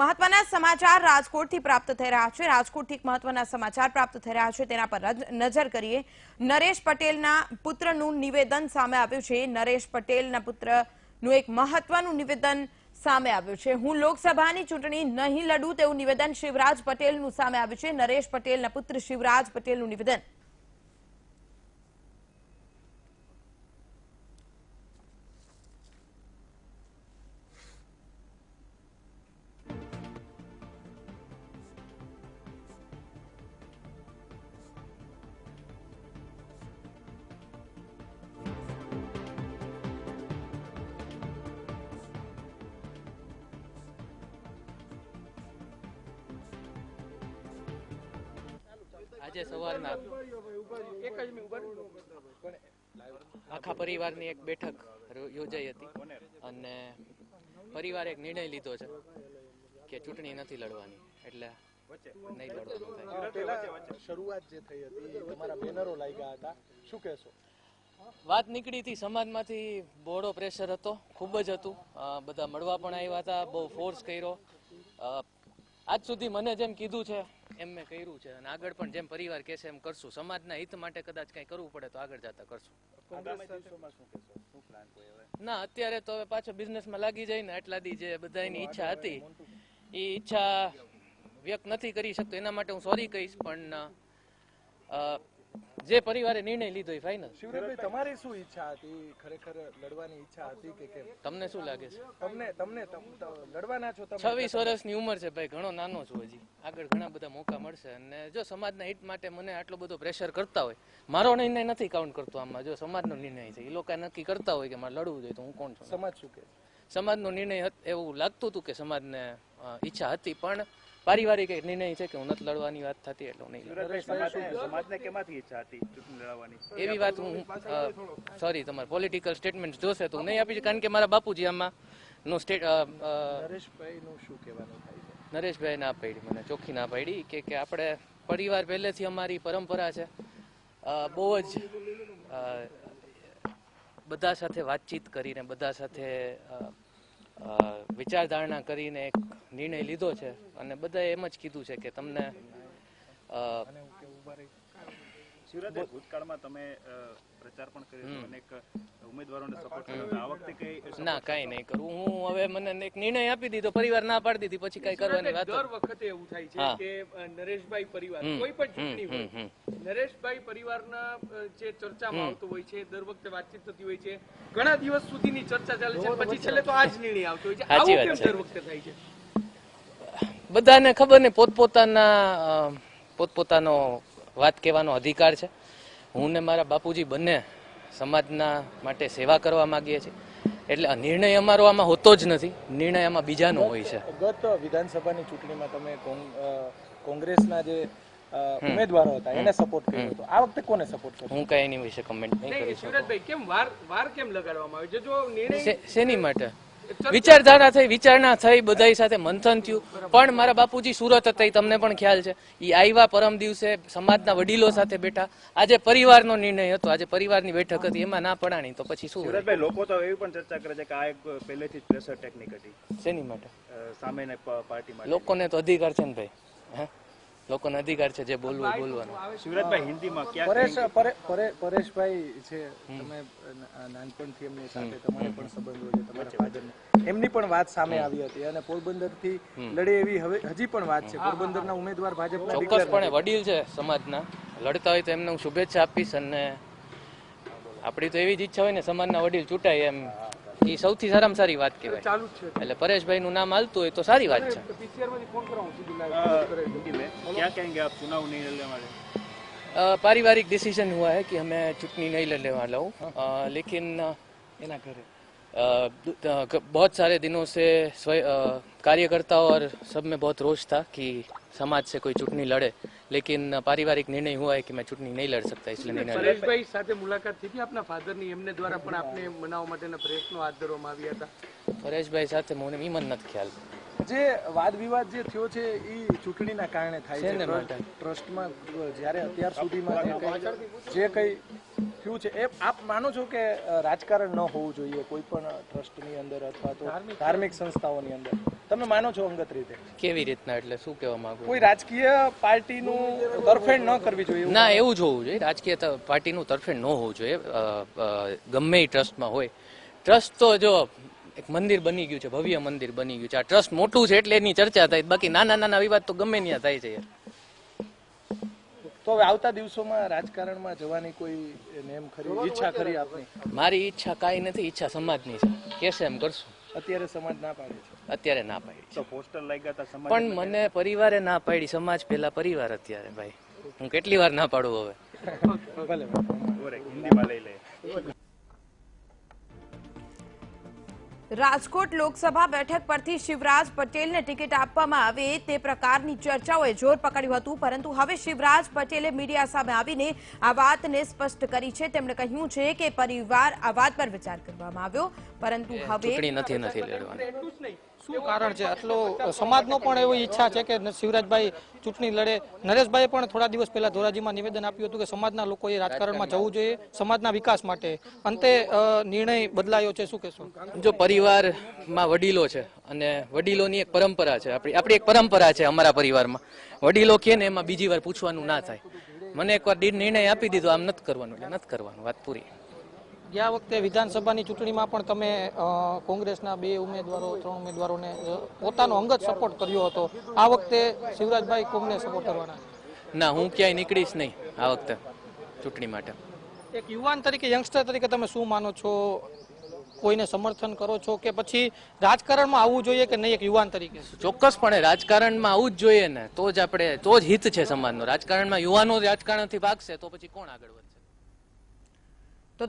મહત્વના સમાચાર રાજકોટથી પ્રાપ્ત થઈ રહ્યા છે. રાજકોટથી એક મહત્વના સમાચાર પ્રાપ્ત થઈ રહ્યા છે. તેના પર નજર કરીએ. નરેશ પટેલના પુત્રનું નિવેદન સામે આવ્યું છે. નરેશ પટેલના પુત્રનું એક મહત્વનું નિવેદન સામે આવ્યું છે. હું લોકસભાની ચૂંટણી નહીં લડું તેવું નિવેદન શિવરાજ પટેલનું સામે આવ્યું છે. નરેશ પટેલના પુત્ર શિવરાજ પટેલનું નિવેદન. આજે સવારના આખા પરિવારની એક બેઠક યોજાઈ હતી અને પરિવારે એક નિર્ણય લીધો છે કે ચૂંટણી નથી લડવાની એટલે નહીં લડવાનું થાય. શરૂઆત જે થઈ હતી તમારા બેનરો લાગ્યા હતા. શું કહેશો? વાત નીકળી હતી સમાજમાંથી બહોળો પ્રેશર હતો ખૂબ જ હતું. બધા મળવા પણ આવ્યા હતા બહુ ફોર્સ કર્યો. આજ સુધી મને જેમ કીધું છે એમ મેં કર્યું છે. અને આગળ પણ જેમ પરિવાર કહેશે એમ કરશું. સમાજના હિત માટે કદાચ કંઈ કરવું પડે તો આગળ જતા કરશું. ના અત્યારે તો હવે પાછો બિઝનેસમાં લાગી જાય ને એટલા દી જે બધાની ઈચ્છા હતી એ ઈચ્છા વ્યક્ત નથી કરી શકતો. એના માટે હું સોરી કહીશ પણ જે પરિવારે નિર્ણય લીધો એ ફાઇનલ શિવરાજભાઈ તમારી શું ઈચ્છા હતી? ખરેખર લડવાની ઈચ્છા હતી કે કેમ? તમને શું લાગે છે? તમને તમને લડવાના છો તમે? છવ્વીસ વર્ષની ઉંમર છે ભાઈ ઘણો નાનો છું હજી. આગળ ઘણા બધા મોકા મળશે. અને જો સમાજના હિત માટે મને આટલો બધો પ્રેશર કરતા હોય મારો નિર્ણય નથી કાઉન્ટ કરતો આમાં. જો સમાજનો નિર્ણય છે એ લોકો નક્કી કરતા હોય કે મારે લડવું જોઈએ તો હું કોણ છું? સમાજ શું કહે સમાજનો નિર્ણય એવું લાગતું હતું કે સમાજને ઈચ્છા હતી પણ પારિવારિક એક નિર્ણય છે કે હું નથી લડવાની વાત થતી એટલે હું નહીં સમાજને કેમાંથી ઈચ્છા હતી લડવાની? એવી વાત હું સોરી તમારે પોલિટિકલ સ્ટેટમેન્ટ જોશે તો હું નહીં આપી કારણ કે મારા બાપુજી આમાં નો સ્ટેટ નરેશભાઈ શું કહેવાનું થાય નરેશભાઈ ના પાડી મને ચોખ્ખી ના પાડી કે કે આપણે પરિવાર પહેલેથી અમારી પરંપરા છે. બહુ જ બધા સાથે વાતચીત કરીને, બધા સાથે વિચારધારણા કરીને એક નિર્ણય લીધો છે. અને બધાએ એમ જ કીધું છે કે તમને અ, શિવરાજભાઈ ભૂતકાળમાં તમે પ્રચાર પણ કર્યો અનેક ઉમેદવારોને સપોર્ટ કર્યો આ વખતે કઈ ના કઈ નહીં કરું. હું હવે મને એક નિર્ણય આપી દીધો પરિવાર ના પાડી દીધી પછી કઈ કરવાની વાત દર વખતે એવું થાય છે કે નરેશભાઈ પરિવાર કોઈ પણ ચૂંટણી હોય નરેશભાઈ પરિવારના જે ચર્ચામાં આવતો હોય છે દર વખતે વાતચીત થતી હોય છે. ઘણા દિવસ સુધીની ચર્ચા ચાલે છે પછી છેલ્લે તો આ જ નિર્ણય આવતો હોય છે. આવું કેમ દર વખતે થાય છે? બધાને ખબર ને પોતપોતાના પોતપોતાનો વાત કહેવાનો અધિકાર છે. હું ને મારા બાપુજી બંને સમાજના માટે સેવા કરવા માંગીએ છીએ. એટલે આ નિર્ણય અમારો આમાં હોતો જ નથી. નિર્ણય આમાં બીજાનો હોય છે. ગત વિધાનસભાની ચૂંટણીમાં તમે કોંગ- કોંગ્રેસના જે ઉમેદવારો હતા એને સપોર્ટ કર્યો હતો. આ વખતે કોને સપોર્ટ કર્યો? હું કઈ એની વિશે કમેન્ટ નહીં કરી શકું. કેમ વાર વાર કેમ લગાડવામાં આવે છે? જો નિર્ણય શેની માટે. વિચારધારા થઈ વિચારણા થઈ બધાય સાથે મંથન થયું. પણ મારા બાપુજી સુરત હતા એ તમને પણ ખ્યાલ છે. એ આવ્યા પરમ દિવસે સમાજના વડીલો સાથે બેઠા. આજે પરિવારનો નિર્ણય હતો આજે પરિવારની બેઠક હતી એમાં ના પડાણી તો પછી શું સુરતભાઈ લોકો તો એવી પણ ચર્ચા કરે છે કે આ એક પહેલેથી જ પ્રેશર ટેકનિક હતી. શેની માટે? સામેની પાર્ટી માટે. લોકોને તો અધિકાર છે ને ભાઈ હે? લોકોને અધિકાર છે જે બોલવું બોલવાનું. સુરતભાઈ હિન્દીમાં પરેશ પરે- પરે- પરેશભાઈ છે તમે નાનપણથી એમની સાથે તમારે પણ સંબંધો છે તમારા ફાધરને એમની પણ વાત સામે આવી હતી અને પોરબંદરથી લડે એવી હવે હજી પણ વાત છે. પોરબંદરના ઉમેદવાર ભાજપના ચોક્કસપણે વડીલ છે સમાજના. લડતા હોય તો એમને હું શુભેચ્છા આપીશ અને આપણી તો એવી જ ઈચ્છા હોય ને સમાજના વડીલ ચૂંટાય એમ. એ સૌથી સારામાં સારી વાત કહેવાય ચાલુ જ છે એટલે પરેશભાઈ નું નામ હાલતું હોય તો સારી વાત છે પીસીઆર માંથી ફોન કરાવું સીધું live. અ, हिंदी में क्या कहेंगे आप चुनाव नहीं लड़ने वाले अ, पारिवारिक डिसीजन हुआ है कि हमें चुटनी नहीं लड़ने वाला हूँ अ, लेकिन अ, એના ઘરે अ, द- अ, क- बहुत सारे दिनों से स्व- अ, कार्यकर्ताओं और सब में बहुत रोष था कि समाज से कोई चुटनी लड़े लेकिन अ, पारिवारिक निर्णय हुआ है कि मैं चुटनी नहीं लड़ सकता इसलिए निर्णय लिया। પરેશભાઈ સાથે મુલાકાત થઈ હતી આપના ફાધરની એમને દ્વારા પણ આપને મનાવવા માટેના પ્રયત્નો હાથ ધરવામાં આવ્યા હતા પરેશભાઈ સાથે મને ઈમન નથી ખ્યાલ જે વાદ વિવાદ જે થયો છે એ ચૂંટણીના કારણે થાય છે શેને ટ્રસ્ટ- માટે? ટ્રસ્ટમાં જ્યારે અત્યાર સુધીમાં જે કંઈ જે કંઈ થયું છે? એ આપ માનો છો કે રાજકારણ ન હોવું જોઈએ કોઈ પણ ટ્રસ્ટની અંદર અથવા તો ધાર્મિક. સંસ્થાઓની અંદર? તમે માનો છો અંગત રીતે? કેવી રીતના? એટલે શું કહેવા માંગુ કોઈ રાજકીય પાર્ટીનું તરફેણ ન કરવી જોઈએ ના એવું જ હોવું જોઈએ. રાજકીય પાર્ટીનું તરફેણ ન હોવું જોઈએ. ગમે એ ટ્રસ્ટમાં હોય. ટ્રસ્ટ તો જો એક મંદિર બની ગયું છે ભવ્ય મંદિર બની ગયું છે. આ ટ્રસ્ટ મોટું છે એટલે એની ચર્ચા થાય. બાકી નાના નાના વિવાદ તો ગમે ત્યાં થાય છે યાર. તો હવે આવતા દિવસોમાં રાજકારણમાં જવાની કોઈ નેમ ખરી ઈચ્છા ખરી આપની? મારી ઈચ્છા કાંઈ નથી ઈચ્છા સમાજની છે. કેસે એમ કરશું? અત્યારે સમાજ ના પાડે છે. અત્યારે ના પાડી તો પોસ્ટર લાગ્યા હતા સમાજ પણ મને પરિવારે ના પાડી સમાજ પેલા પરિવાર અત્યારે ભાઈ. હું કેટલી વાર ના પાડું હવે? ભલે ભલે. હિન્દીમાં લઈ લે. રાજકોટ લોકસભા બેઠક પરથી શિવરાજ પટેલને ટિકિટ આપવામાં આવે તે પ્રકારની ચર્ચાઓએ જોર પકડ્યું હતું પરંતુ હવે શિવરાજ પટેલે મીડિયા સામે આવીને આ વાતને સ્પષ્ટ કરી છે. તેમણે કહ્યું છે કે પરિવાર આ વાત પર વિચાર કરવામાં આવ્યો પરંતુ હવે નથી નથી શું કારણ છે? આટલો સમાજનો પણ એવી ઈચ્છા છે કે શિવરાજભાઈ ચૂંટણી લડે. નરેશભાઈએ પણ થોડા દિવસ પહેલા ધોરાજીમાં નિવેદન આપ્યું હતું કે સમાજના લોકોએ રાજકારણમાં જવું જોઈએ, સમાજના વિકાસ માટે. અંતે નિર્ણય બદલાયો છે. શું કહેશો? જો પરિવારમાં વડીલો છે અને વડીલોની એક પરંપરા છે, આપણી આપણી એક પરંપરા છે અમારા પરિવારમાં. વડીલો કે ને એમાં બીજી વાર પૂછવાનું ના થાય. મને એકવાર નિર્ણય આપી દીધો, આમ નથી કરવાનું, એટલે નથી કરવાનું, વાત પૂરી. ગયા વખતે વિધાનસભાની ચૂંટણીમાં પણ તમે કોંગ્રેસના બે ઉમેદવારો ત્રણ ઉમેદવારોને પોતાનો અંગત સપોર્ટ કર્યો હતો. આ વખતે શિવરાજભાઈ કોમને સપોર્ટ કરવાના? ના હું ક્યાંય નીકળીશ નહીં આ વખતે ચૂંટણી માટે. એક યુવાન તરીકે યંગસ્ટર તરીકે તમે શું માનો છો? કોઈને સમર્થન કરો છો કે પછી રાજકારણમાં આવવું જોઈએ કે નહીં એક યુવાન તરીકે? ચોક્કસપણે રાજકારણમાં આવું જ જોઈએ ને તો જ આપણે તો જ હિત છે સમાજનો. રાજકારણમાં યુવાનો રાજકારણથી ભાગશે તો પછી કોણ આગળ વધશે? તો